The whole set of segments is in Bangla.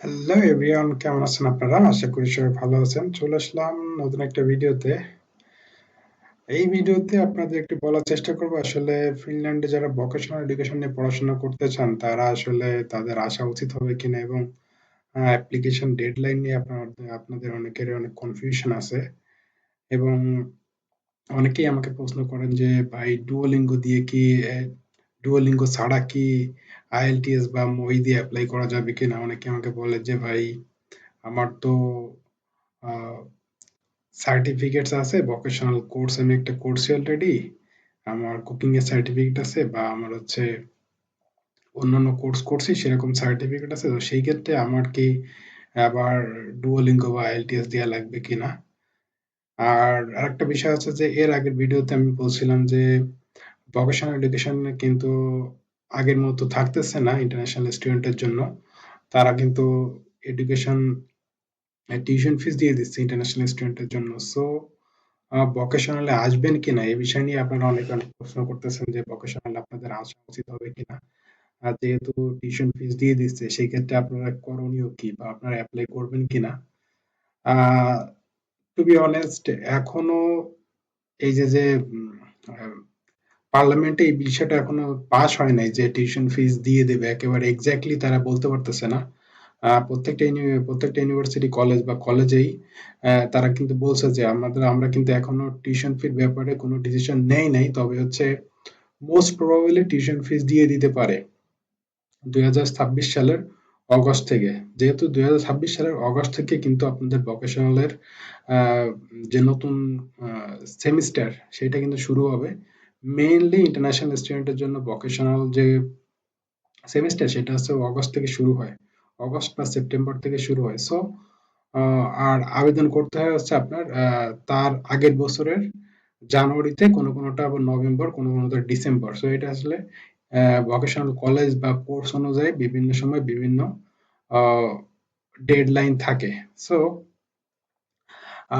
হ্যালো এভরিওয়ান কেমন আছেন আপনারা? আশা করি সবাই ভালো আছেন। চলে আসলাম নতুন একটা ভিডিওতে। এই ভিডিওতে আপনাদের একটু বলার চেষ্টা করব। আসলে ফিনল্যান্ডে যারা ভোকেশনাল এডুকেশন নিয়ে পড়াশোনা করতে চান, তারা আসলে তাদের আসা উচিত হবে কিনা এবং অ্যাপ্লিকেশন ডেডলাইন নিয়ে আপনার আপনাদের অনেকেরই অনেক কনফিউশন আছে। এবং অনেকেই আমাকে প্রশ্ন করেন যে, ভাই ডুয়োলিঙ্গো দিয়ে কি ডুয়োলিঙ্গো ছাড়া কি আইএলটিএস বা মই দিয়ে অ্যাপ্লাই করা যাবে কিনা? অনেকে আমাকে বলে যে, ভাই, আমার তো সার্টিফিকেটস আছে ভোকেশনাল কোর্স আমি একটা করছি অলরেডি আমার কুকিং এর সার্টিফিকেট আছে বা আমার হচ্ছে অন্যান্য কোর্স করছি, সেরকম সার্টিফিকেট আছে। তো সেই ক্ষেত্রে আমার কি আবার ডুয়োলিঙ্গো বা আইএলটিএস দেওয়া লাগবে কিনা? আর আরেকটা বিষয় আছে যে, এর আগের ভিডিওতে আমি বলছিলাম যে ভোকেশনাল এডুকেশন কিন্তু আগের মতো থাকতেছে না ইন্টারন্যাশনাল স্টুডেন্টের জন্য। তারা কিন্তু এডুকেশন টিউশন ফিস দিয়ে দিচ্ছে ইন্টারন্যাশনাল স্টুডেন্টের জন্য। সো ভোকেশনালে আসবেন কিনা এই বিষয় নিয়ে আপনারা অনেক অনেক প্রশ্ন করতেছেন যে ভোকেশনালে আপনাদের আসা উচিত হবে কিনা। আর যেহেতু টিউশন ফিস দিয়ে দিচ্ছে সেই ক্ষেত্রে আপনারা করণীয় কি বা আপনারা অ্যাপ্লাই করবেন কিনা? টু বি অনেস্ট এখনও এই যে যে পার্লামেন্টে এই বিষয়টা এখনও পাস হয় নাই যে টিউশন ফিস দিয়ে দেবে, একেবারে এক্স্যাক্টলি তারা বলতে পারতেছে না। প্রত্যেকটা প্রত্যেকটা ইউনিভার্সিটি কলেজ বা কলেজেই তারা কিন্তু বলছে যে আমাদের, আমরা কিন্তু এখনও টিউশন ফির ব্যাপারে কোনো ডিসিশন নেই নাই, তবে হচ্ছে মোস্ট প্রবাবলি টিউশন দিয়ে দিতে পারে দুই হাজার ছাব্বিশ সালের অগস্ট থেকে। যেহেতু দুই হাজার ছাব্বিশ সালের অগস্ট থেকে কিন্তু আপনাদের ভোকেশনালের যে নতুন সেমিস্টার সেটা কিন্তু শুরু হবে। মেইনলি ইন্টারন্যাশনাল স্টুডেন্টের জন্য ভোকেশনাল যে সেমিস্টার সেটা হচ্ছে অগস্ট থেকে শুরু হয়। অগস্ট বা সেপ্টেম্বর থেকে শুরু হয়। সো আর আবেদন করতে হয় হচ্ছে আপনার তার আগের বছরের জানুয়ারিতে কোনো কোনোটা আবার নভেম্বর কোনো কোনোটা ডিসেম্বর সো এটা আসলে ভোকেশনাল কলেজ বা কোর্স অনুযায়ী বিভিন্ন সময় বিভিন্ন ডেডলাইন থাকে। সো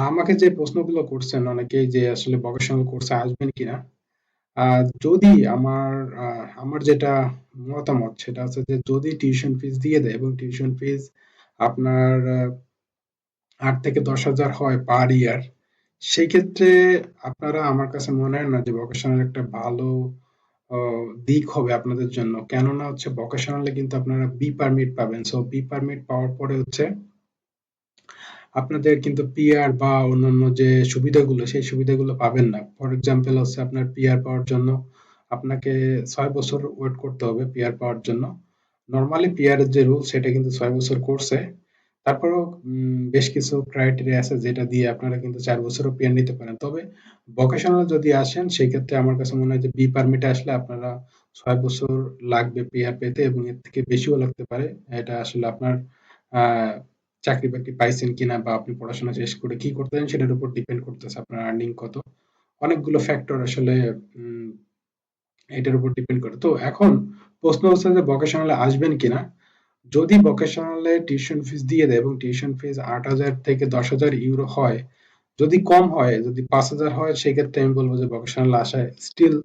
আমাকে যে প্রশ্নগুলো করছেন, অনেকেই যে আসলে ভোকেশনাল কোর্সে আসবেন কিনা যদি আমার আমার যেটা মতামত, সেটা হচ্ছে যে যদি টিউশন ফিস দিয়ে দেয় এবং টিউশন ফিস আপনার আট থেকে দশ হাজার হয় পার ইয়ার সেই ক্ষেত্রে আপনারা আমার কাছে মনে হয় না যে ভোকেশনাল একটা ভালো দিক হবে আপনাদের জন্য। কেননা হচ্ছে ভোকেশনালে কিন্তু আপনারা বি পারমিট পাবেন। সো বি পারমিট পাওয়ার পরে হচ্ছে আপনাদের কিন্তু পিআর বা অন্যান্য যে সুবিধাগুলো, সেই সুবিধাগুলো পাবেন না। ফর এক্সাম্পল হচ্ছে আপনার পিআর পাওয়ার জন্য আপনাকে ছয় বছর ওয়েট করতে হবে পিআর পাওয়ার জন্য। নর্মালি পিআর যে রুল সেটা কিন্তু ছয় বছর করছে তারপরেও বেশ কিছু ক্রাইটেরিয়া আছে যেটা দিয়ে আপনারা কিন্তু চার বছরও পিআর নিতে পারেন। তবে ভোকেশনাল যদি আসেন সেই ক্ষেত্রে আমার কাছে মনে হয় যে বি পারমিটে আসলে আপনারা ছয় বছর লাগবে পিআর পেতে এবং এর থেকে বেশিও লাগতে পারে। এটা আসলে আপনার চাকরি বাকরি পাইছেন কিনা বা আপনি পড়াশোনা শেষ করে কি করতেছেন সেটার উপর ডিপেন্ড করতেছে আপনার আর্নিং কত। অনেকগুলো ফ্যাক্টর আসলে এটার উপর ডিপেন্ড করে। তো এখন প্রশ্ন হচ্ছে যে ভোকেশনালে আসবেন কিনা? যদি ভোকেশনালে টিউশন ফিস দিয়ে দেয় এবং টিউশন ফিস আট হাজার থেকে দশ হাজার ইউরো হয়, যদি কম হয়, যদি পাঁচ হাজার হয়, সেক্ষেত্রে আমি বলব যে ভোকেশনাল আসায় স্টিল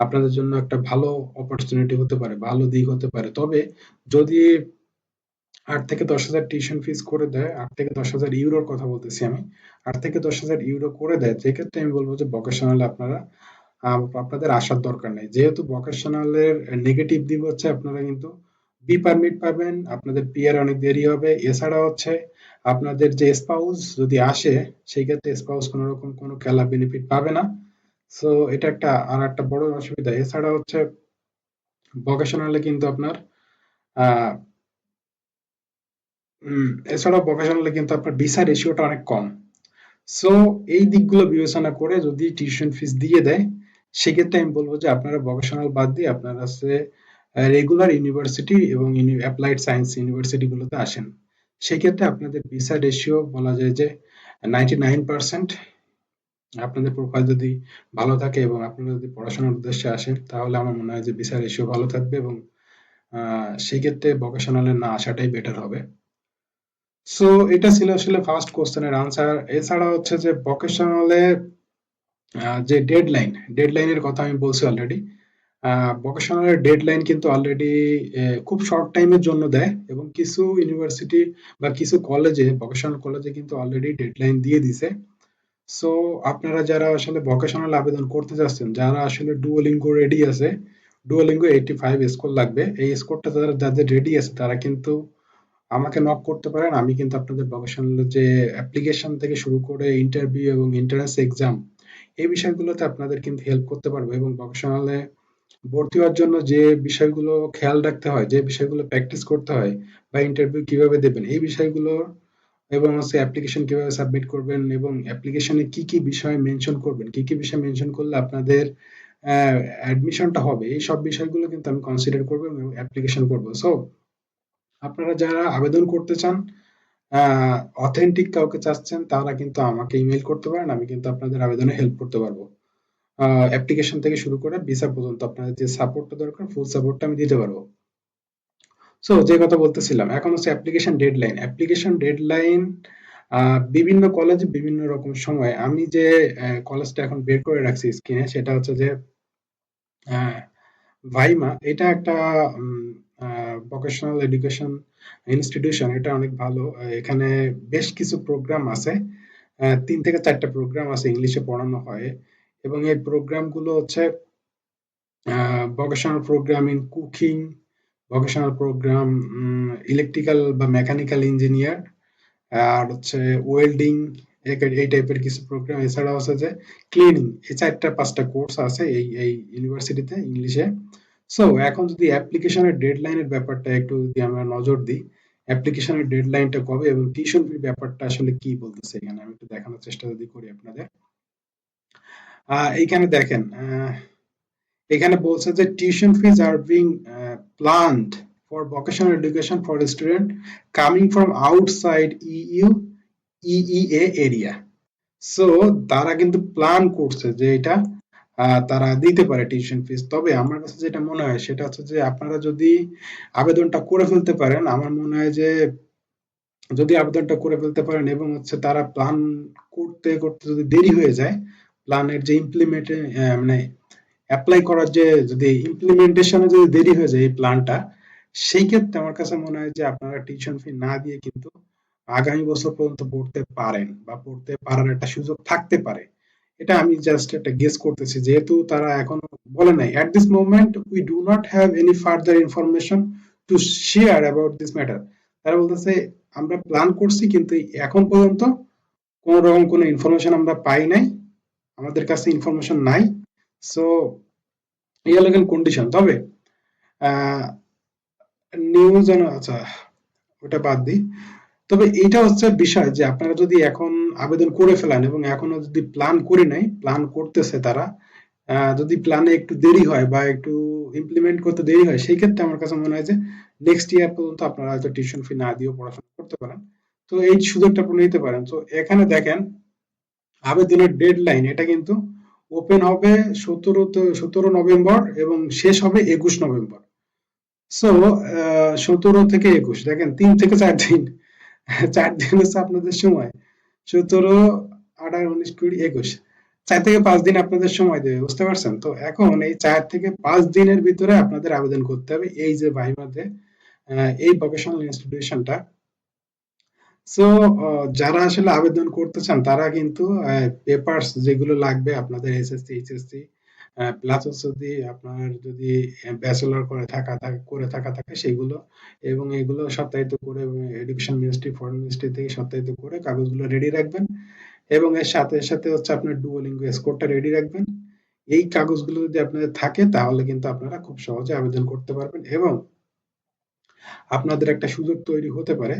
আপনাদের জন্য একটা ভালো অপরচুনিটি হতে পারে, ভালো দিক হতে পারে। তবে যদি আট থেকে দশ হাজার টিউশন ফিস করে দেয়, আট থেকে দশ হাজার ইউরোর কথা বলতেছি আমি। আট থেকে দশ হাজার ইউরো করে দেয় সেক্ষেত্রে আমি বলব যে ভোকেশনালে আপনারা আপনাদের আসার দরকার নেই। যেহেতু ভোকেশনালের নেগেটিভ দিক হচ্ছে, আপনারা কিন্তু বি পারমিট পাবেন, আপনাদের পিয়ার অনেক দেরি হবে। এছাড়া হচ্ছে, আপনাদের যে স্পাউস যদি আসে, সেই ক্ষেত্রে স্পাউস কোনো রকম কোনো খেলা বেনিফিট পাবে না। সো এটা একটা, আর একটা বড় অসুবিধা। এছাড়া হচ্ছে ভোকেশনালে কিন্তু আপনার এছাড়াও ভোকেশনালে কিন্তু আপনার ভিসা রেশিওটা অনেক কম। সো এই দিকগুলো বিবেচনা করে যদি টিউশন ফিস দিয়ে দেয়, সেক্ষেত্রে আমি বলব যে আপনারা ভোকেশনাল বাদ দিয়ে আপনারা রেগুলার ইউনিভার্সিটি এবং অ্যাপ্লাইড সায়েন্স ইউনিভার্সিটি গুলোতে আসেন। সেক্ষেত্রে আপনাদের ভিসা রেশিও বলা যায় যে নাইনটি নাইন পার্সেন্ট আপনাদের প্রোফাইল যদি ভালো থাকে এবং আপনারা যদি পড়াশোনার উদ্দেশ্যে আসেন, তাহলে আমার মনে হয় যে ভিসা রেশিও ভালো থাকবে এবং সেক্ষেত্রে ভোকেশনালে না আসাটাই বেটার হবে। সো এটা ছিল আসলে ফার্স্ট কোশ্চেনের আনসার এছাড়া হচ্ছে যে ভোকেশনালে যে ডেডলাইন ডেডলাইনের কথা আমি বলছি অলরেডি ভোকেশনালের ডেডলাইন কিন্তু অলরেডি খুব শর্ট টাইমের জন্য দেয় এবং কিছু ইউনিভার্সিটি বা কিছু কলেজে ভোকেশনাল কলেজে কিন্তু অলরেডি ডেডলাইন দিয়ে দিছে। সো আপনারা যারা আসলে ভোকেশনাল আবেদন করতে যাচ্ছেন যারা আসলে ডুয়োলিঙ্গো রেডি আছে ডুয়োলিঙ্গো এইটি ফাইভ স্কোর লাগবে, এই স্কোরটা যারা যাদের রেডি আছে, তারা কিন্তু আমাকে নক করতে পারেন, আমি কিন্তু আপনাদের ভোকেশনাল যে অ্যাপ্লিকেশন থেকে শুরু করে ইন্টারভিউ এবং এন্ট্রান্স এক্সাম এই বিষয়গুলোতে আপনাদের কিন্তু হেল্প করতে পারব এবং ভোকেশনালে ভর্তি হওয়ার জন্য যে বিষয়গুলো খেয়াল রাখতে হয়, যে বিষয়গুলো প্র্যাকটিস করতে হয় বা ইন্টারভিউ কীভাবে দেবেন, এই বিষয়গুলো এবং হচ্ছে অ্যাপ্লিকেশন কীভাবে সাবমিট করবেন এবং অ্যাপ্লিকেশনে কি কি বিষয় মেনশন করবেন, কি কি বিষয় মেনশন করলে আপনাদের অ্যাডমিশনটা হবে, এই সব বিষয়গুলো কিন্তু আমি কনসিডার করব এবং অ্যাপ্লিকেশন করব। সো আপনারা যারা আবেদন করতে চান অথেন্টিক কাউকে চাচ্ছেন, তারা কিন্তু আমাকে ইমেল করতে পারেন, আমি কিন্তু আপনাদের আবেদনে হেল্প করতে পারব। অ্যাপ্লিকেশন থেকে শুরু করে ভিসা পর্যন্ত আপনাদের যে সাপোর্টটা দরকার ফুল সাপোর্টটা আমি দিতে পারব। সো যে কথা বলতেছিলাম, এখন হচ্ছে অ্যাপ্লিকেশন ডেডলাইন অ্যাপ্লিকেশন ডেডলাইন বিভিন্ন কলেজে বিভিন্ন রকম সময় আমি যে কলেজটা এখন বের করে রাখছি স্ক্রিনে সেটা হচ্ছে যে ভাইমা, এটা একটা ভোকেশনাল এডুকেশন ইনস্টিটিউশন এটা অনেক ভালো। এখানে বেশ কিছু প্রোগ্রাম আছে। তিন থেকে চারটা প্রোগ্রাম আছে, ইংলিশে পড়ানো হয়। এবং এই প্রোগ্রামগুলো হচ্ছে vocational program in cooking vocational program electrical বা মেকানিক্যাল ইঞ্জিনিয়ার আর হচ্ছে ওয়েল্ডিং এই টাইপের কিছু প্রোগ্রাম এছাড়া হচ্ছে যে ক্লিনিং এই চারটা, পাঁচটা কোর্স আছে এই এই ইউনিভার্সিটিতে ইংলিশে সো এখন যদি অ্যাপ্লিকেশনের ডেডলাইনের ব্যাপারটা একটু যদি আমরা নজর দিই অ্যাপ্লিকেশনের ডেডলাইনটা কবে এবং টিউশন ফি ব্যাপারটা আসলে কি বলতেছে এখানে? আমি একটু দেখানোর চেষ্টা যদি করি আপনাদের। এইখানে দেখেন এখানে বলছে যে tuition fees R being planned for vocational education for student coming from outside EU EEA area so তারা কিন্তু প্ল্যান করছে যে এটা তারা দিতে পারে টিউশন ফিস তবে আমার কাছে যেটা মনে হয়, সেটা হচ্ছে যে আপনারা যদি আবেদনটা করে ফেলতে পারেন, আমার মনে হয় যে যদি আবেদনটা করে ফেলতে পারেন এবং হচ্ছে তারা প্ল্যান করতে করতে যদি দেরি হয়ে যায় প্ল্যানের যে ইমপ্লিমেন্ট মানে অ্যাপ্লাই করার যে যদি ইমপ্লিমেন্টেশনে যদি দেরি হয়ে যায় এই প্ল্যানটা সেই ক্ষেত্রে আমার কাছে মনে হয় যে আপনারা টিউশন ফি না দিয়ে কিন্তু আগামী বছর পর্যন্ত পড়তে পারেন বা পড়তে পারার একটা সুযোগ থাকতে পারে। এটা আমি জাস্ট একটা গেস করতেছি, যেহেতু তারা এখন বলে নাই at this moment we do not have any further information to share about this matter তারা বলতেছে, আমরা প্ল্যান করছি কিন্তু এখন পর্যন্ত কোন রকম কোনো ইনফরমেশন আমরা পাই নাই, আমাদের কাছে ইনফরমেশন নাই। সো এই হলো কন্ডিশন তবে নিউজ আচ্ছা ওটা বাদ দিই। তবে এইটা হচ্ছে বিষয় যে আপনারা যদি এখন আবেদন করে ফেলেন এবং এখনও যদি প্ল্যান করে নাই প্ল্যান করতেছে তারা যদি প্ল্যানে একটু দেরি হয় বা একটু ইমপ্লিমেন্ট করতে দেরি হয়, সেই ক্ষেত্রে আমার কাছে মনে হয় যে নেক্সট ইয়ার পর্যন্ত আপনারা হয়তো টিউশন ফি না দিয়েও পড়াশোনা করতে পারেন। তো এই সুযোগটা আপনি নিতে পারেন। তো এখানে দেখেন, আবেদনের ডেড লাইন এটা কিন্তু ওপেন হবে সতেরো সতেরো নভেম্বর এবং শেষ হবে একুশ নভেম্বর। সো সতেরো থেকে একুশ, দেখেন, তিন থেকে চার দিন। চার দিন হচ্ছে আপনাদের সময়। সতেরো, আঠারো, উনিশ, কুড়ি, একুশ। চার থেকে পাঁচ দিন আপনাদের সময় দেবে, বুঝতে পারছেন? তো এখন এই চার থেকে পাঁচ দিনের ভিতরে আপনাদের আবেদন করতে হবে এই যে ভাইমাতে এই ভোকেশনাল ইনস্টিটিউশনটা সো যারা আসলে আবেদন করতে চান, তারা কিন্তু পেপারস যেগুলো লাগবে আপনাদের এসএসসি এইচএসসি প্লাস যদি আপনার যদি ব্যাচেলর করে থাকা করে থাকা থাকে সেগুলো এবং এগুলো করে এডুকেশন মিনিস্ট্রি ফরেন মিনিস্ট্রি থেকে করে কাগজগুলো রেডি রাখবেন এবং এর সাথে সাথে হচ্ছে আপনার রেডি রাখবেন। এই কাগজগুলো যদি আপনাদের থাকে তাহলে কিন্তু আপনারা খুব সহজে আবেদন করতে পারবেন এবং আপনাদের একটা সুযোগ তৈরি হতে পারে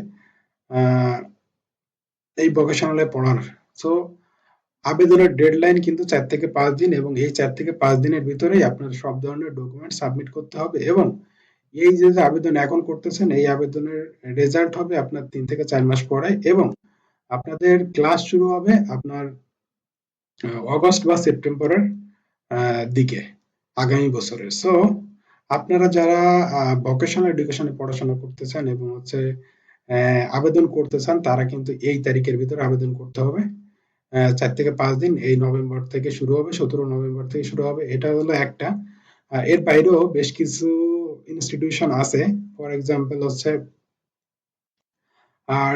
এই ভোকেশনালে পড়ার। সো আবেদনের ডেডলাইন কিন্তু চার থেকে পাঁচ দিন এবং এই চার থেকে পাঁচ দিনের ভিতরেই আপনার সব ধরনের ডকুমেন্ট সাবমিট করতে হবে এবং এই যে আবেদন এখন করতেছেন, এই আবেদনের রেজাল্ট হবে আপনার তিন থেকে চার মাস পরে এবং আপনাদের ক্লাস শুরু হবে আপনার অগস্ট বা সেপ্টেম্বরের দিকে, আগামী বছরের। সো আপনারা যারা ভোকেশনাল এডুকেশনে পড়াশোনা করতেছেন এবং হচ্ছে আবেদন করতে চান, তারা কিন্তু এই তারিখের ভিতরে আবেদন করতে হবে। চার থেকে পাঁচ দিন, এই নভেম্বর থেকে শুরু হবে, সতেরো নভেম্বর থেকে শুরু হবে, এটা হলো একটা। এর বাইরেও বেশ কিছু ইনস্টিটিউশন আছে। ফর এক্সাম্পল হচ্ছে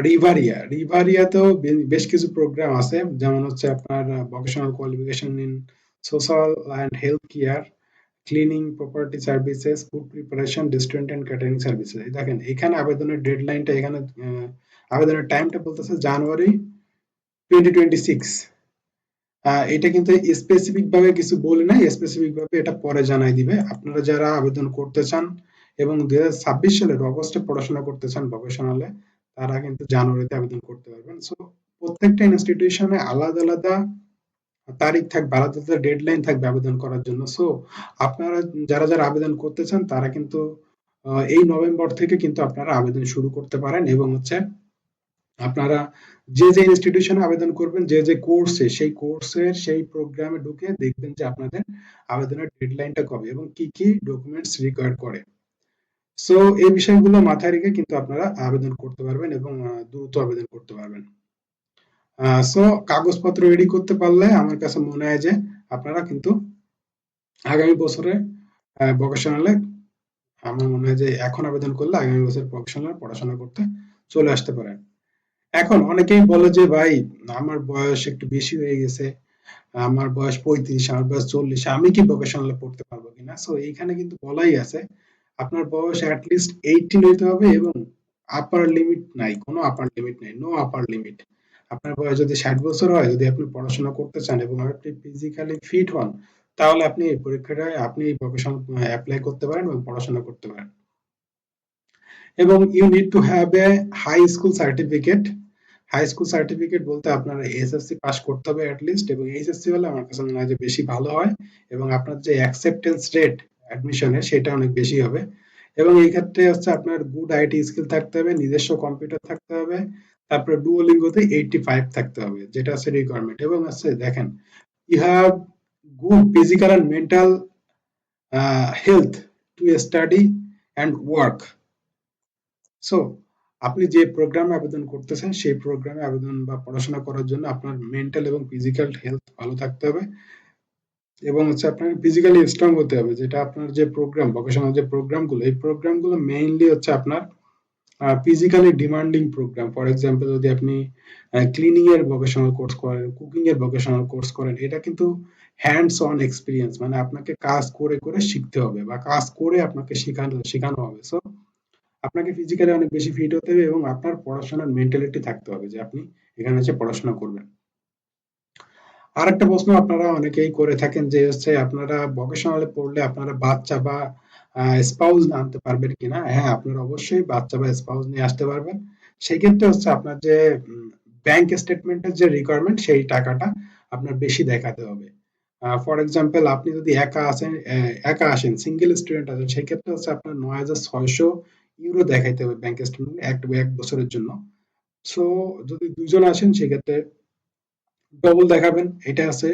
রিভারিয়া রিভারিয়াতেও বেশ কিছু প্রোগ্রাম আছে, যেমন হচ্ছে আপনার vocational qualification in social and health care cleaning property services food preparation restaurant and catering services দেখেন, এখানে আবেদনের ডেডলাইনটা এখানে আবেদনের টাইমটা বলতেছে জানুয়ারি টোয়েন্টি টোয়েন্টি সিক্স এটা কিন্তু স্পেসিফিক ভাবে কিছু নাই স্পেসিফিক ভাবে এটা পরে জানাই দিবে। আপনারা যারা আবেদন করতে চান এবং সালের অগস্টে পড়াশোনা করতে চান ভোকেশনালে তারা কিন্তু জানুয়ারিতে আবেদন করতে পারবেন। সো প্রত্যেকটা ইনস্টিটিউশনে আলাদা আলাদা তারিখ থাকবে, আলাদা আলাদা ডেডলাইন থাকবে আবেদন করার জন্য। সো আপনারা যারা যারা আবেদন করতে চান, তারা কিন্তু এই নভেম্বর থেকে কিন্তু আপনারা আবেদন শুরু করতে পারেন এবং হচ্ছে আপনারা যে যে ইনস্টিটিউশনে আবেদন করবেন, যে যে কোর্সে সেই কোর্সের সেই প্রোগ্রামে ঢুকে দেখবেন যে আপনাদের আবেদনের ডেডলাইনটা কবে এবং কি কি ডকুমেন্টস রিকোয়ার্ড করে। সো এই বিষয়গুলো মাথায় রেখে কিন্তু আপনারা আবেদন করতে পারবেন এবং দ্রুত আবেদন করতে পারবেন। সো কাগজপত্র রেডি করতে পারলে আমার কাছে মনে হয় যে আপনারা কিন্তু আগামী বছরে ভোকেশনালে আমার মনে হয় যে এখন আবেদন করলে আগামী বছর ভোকেশনাল পড়াশোনা করতে চলে আসতে পারেন। এখন অনেকেই বলে যে, ভাই, আমার বয়স একটু বেশি হয়ে গেছে, আমার বয়স পঁয়ত্রিশ, আমার বয়স চল্লিশ, আমি কি ভোকেশনালে পড়তে পারব কিনা? সো এইখানে কিন্তু বলাই আছে, আপনার বয়স অ্যাটলিস্ট এইটিন হইতে হবে এবং আপার লিমিট নাই, কোনো আপার লিমিট নাই নো আপার লিমিট আপনার বয়স যদি ষাট বছর হয়, যদি আপনি পড়াশোনা করতে চান এবং আপনি ফিজিক্যালি ফিট হন, তাহলে আপনি এই পরীক্ষাটায় আপনি ভোকেশনাল অ্যাপ্লাই করতে পারেন এবং পড়াশোনা করতে পারেন। এবং you need to have a high school certificate high school certificate বলতে আপনার এসএসসি পাস করতে হবে অ্যাটলিস্ট এবং এইচএসসি হলে আমার কাছে মনে হয় যে বেশি ভালো হয় এবং আপনার যে অ্যাকসেপ্টেন্স রেট অ্যাডমিশনের সেটা অনেক বেশি হবে। এবং এই ক্ষেত্রে হচ্ছে আপনার গুড আইটি স্কিল থাকতে হবে, নিজস্ব কম্পিউটার থাকতে হবে, তারপরে ডুওলিঙ্গোতে এইটটি ফাইভ থাকতে হবে, যেটা হচ্ছে রিকোয়ারমেন্ট এবং হচ্ছে দেখেন you have good physical and mental health to study and work so আপনি যে প্রোগ্রামে আবেদন করতেছেন, সেই প্রোগ্রামে আবেদন বা পড়াশোনা করার জন্য আপনার মেন্টাল এবং ফিজিক্যাল হেলথ ভালো থাকতে হবে এবং হচ্ছে আপনার ফিজিক্যালি স্ট্রং হতে হবে, যেটা আপনার যে প্রোগ্রাম ভোকেশনাল যে প্রোগ্রামগুলো এই প্রোগ্রামগুলো মেইনলি হচ্ছে আপনার physically demanding program for example যদি আপনি ক্লিনিং এর ভোকেশনাল কোর্স করেন কুকিং এর ভোকেশনাল কোর্স করেন, এটা কিন্তু হ্যান্ডস অন এক্সপিরিয়েন্স মানে আপনাকে কাজ করে করে শিখতে হবে বা কাজ করে আপনাকে শেখানো শেখানো হবে। সো আপনাকে ফিজিক্যালি অনেক বেশি ফিট হতে হবে এবং আপনার পড়াশোনার মেন্টালিটি থাকতে হবে যে আপনি এখানে এসে পড়াশোনা করবেন। আরেকটা প্রশ্ন আপনারা অনেকেই করে থাকেন যে হচ্ছে আপনারা ভোকেশনালে পড়লে আপনারা বাচ্চা বা স্পাউস আনতে পারবেন কিনা? হ্যাঁ আপনারা অবশ্যই বাচ্চা বা স্পাউস নিয়ে আসতে পারবেন। সেই ক্ষেত্রে হচ্ছে আপনার যে ব্যাংক স্টেটমেন্টের যে রিকোয়ারমেন্ট সেই টাকাটা আপনার বেশি দেখাতে হবে। ফর এক্সাম্পল আপনি যদি একা আসেন একা আসেন সিঙ্গেল স্টুডেন্ট আছেন সেই ক্ষেত্রে হচ্ছে আপনার নয় হাজার ছয়শো ইউরো দেখাইতে হবে ব্যাংক স্টেটমেন্ট এক এক বছরের জন্য। সো যদি দুজন আসেন, সেক্ষেত্রে ডবল দেখাবেন। এটা আছে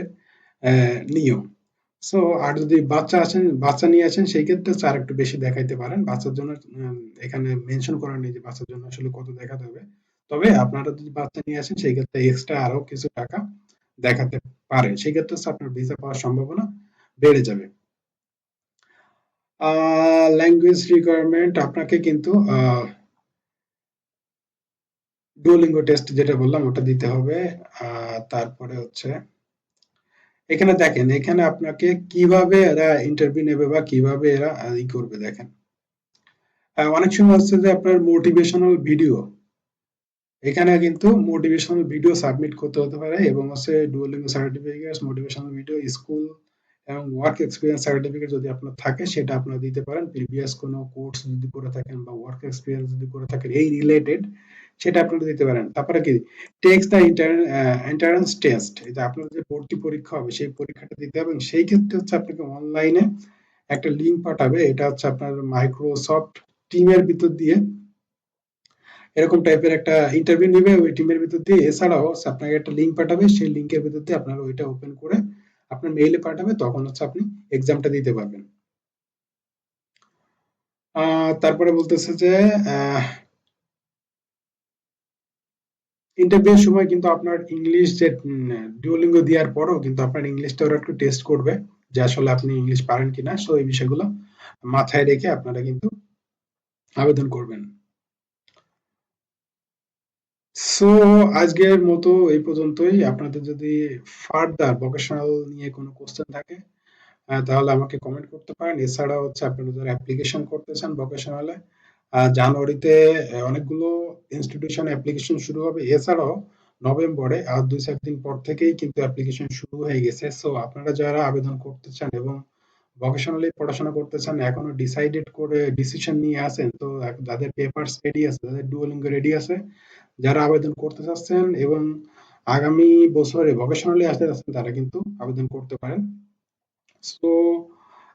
নিয়ম। সো আর যদি বাচ্চা আছেন বাচ্চা নিয়ে আসেন সেই ক্ষেত্রে আর একটু বেশি দেখাইতে পারেন। বাচ্চার জন্য এখানে মেনশন করা নেই যে বাচ্চার জন্য আসলে কত দেখাতে হবে। তবে আপনারা যদি বাচ্চা নিয়ে আসেন সেই ক্ষেত্রে এক্সট্রা আরও কিছু টাকা দেখাতে পারে সেই ক্ষেত্রে আপনার ভিসা পাওয়ার সম্ভাবনা বেড়ে যাবে। ল্যাঙ্গুয়েজ রিকোয়ারমেন্ট আপনাকে কিন্তু ডুওলিঙ্গো টেস্ট যেটা বললাম, ওটা দিতে হবে। তারপরে হচ্ছে, এখানে দেখেন, এখানে আপনাকে কীভাবে এরা ইন্টারভিউ নেবে বা কীভাবে এরা ই করবে দেখেন। অনেক সময় হচ্ছে যে আপনার মোটিভেশনাল ভিডিও এখানে কিন্তু মোটিভেশনাল ভিডিও সাবমিট করতে হতে পারে এবং হচ্ছে Duolingo certificate motivational video school এবং ওয়ার্ক এক্সপিরিয়েন্স সার্টিফিকেট যদি আপনার থাকে, সেটা আপনারা দিতে পারেন। প্রিভিয়াস কোনো কোর্স যদি করে থাকেন বা ওয়ার্ক এক্সপিরিয়েন্স যদি করে থাকেন, এই রিলেটেড সেটা আপনারা দিতে পারেন। তারপরে কি? টেক্স দ্য এন্ট্রান্স টেস্ট এটা আপনার যে ভর্তি পরীক্ষা হবে, সেই পরীক্ষাটা দিতে হবে। সেই ক্ষেত্রে হচ্ছে আপনাকে অনলাইনে একটা লিঙ্ক পাঠাবে। এটা হচ্ছে আপনার মাইক্রোসফট টিমের ভিতর দিয়ে। এরকম টাইপের একটা ইন্টারভিউ নেবে ওই টিমের ভিতর দিয়ে। এছাড়াও আপনাকে একটা লিঙ্ক পাঠাবে। সেই লিঙ্কের ভিতর দিয়ে আপনারা ওইটা ওপেন করে আপনার মেইলে পাঠাবে, তখন হচ্ছে আপনি এক্সামটা দিতে পারবেন। তারপরে বলতেছে যে ইন্টারভিউর সময় কিন্তু আপনার ইংলিশ যে ডুওলিঙ্গো দেওয়ার পরেও কিন্তু আপনার ইংলিশটা ওরা একটু টেস্ট করবে যে আসলে আপনি ইংলিশ পারেন কিনা। সো এই বিষয়গুলো মাথায় রেখে আপনারা কিন্তু আবেদন করবেন। সো আজকের মতো এই পর্যন্তই। আপনাদের যদি ফার্দার ভোকেশনাল নিয়ে কোনো কোশ্চেন থাকে তাহলে আমাকে কমেন্ট করতে পারেন। এছাড়া হচ্ছে আপনারা যারা অ্যাপ্লিকেশন করতে চান ভোকেশনালে জানুয়ারিতে অনেকগুলো ইনস্টিটিউশন অ্যাপ্লিকেশন শুরু হবে। এছাড়াও নভেম্বরে, আর দুই চার দিন পর থেকেই কিন্তু অ্যাপ্লিকেশন শুরু হয়ে গেছে। সো আপনারা যারা আবেদন করতে চান এবং ভোকেশনালি পড়াশোনা করতে চান এখনও ডিসাইডেড করে ডিসিশন নিয়ে আছেন, তো যাদের পেপারস রেডি আছে যাদের ডুয়োলিঙ্গো রেডি আছে। যারা আবেদন করতে চাচ্ছেন এবং আগামী বছরে ভোকেশনালি আসতে চাচ্ছেন, তারা কিন্তু আবেদন করতে পারেন। সো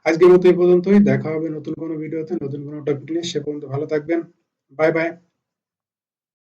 আজকের মতো এই পর্যন্তই। দেখা হবে নতুন কোনো ভিডিওতে নতুন কোনো টপিক নিয়ে। সে পর্যন্ত ভালো থাকবেন। Bye bye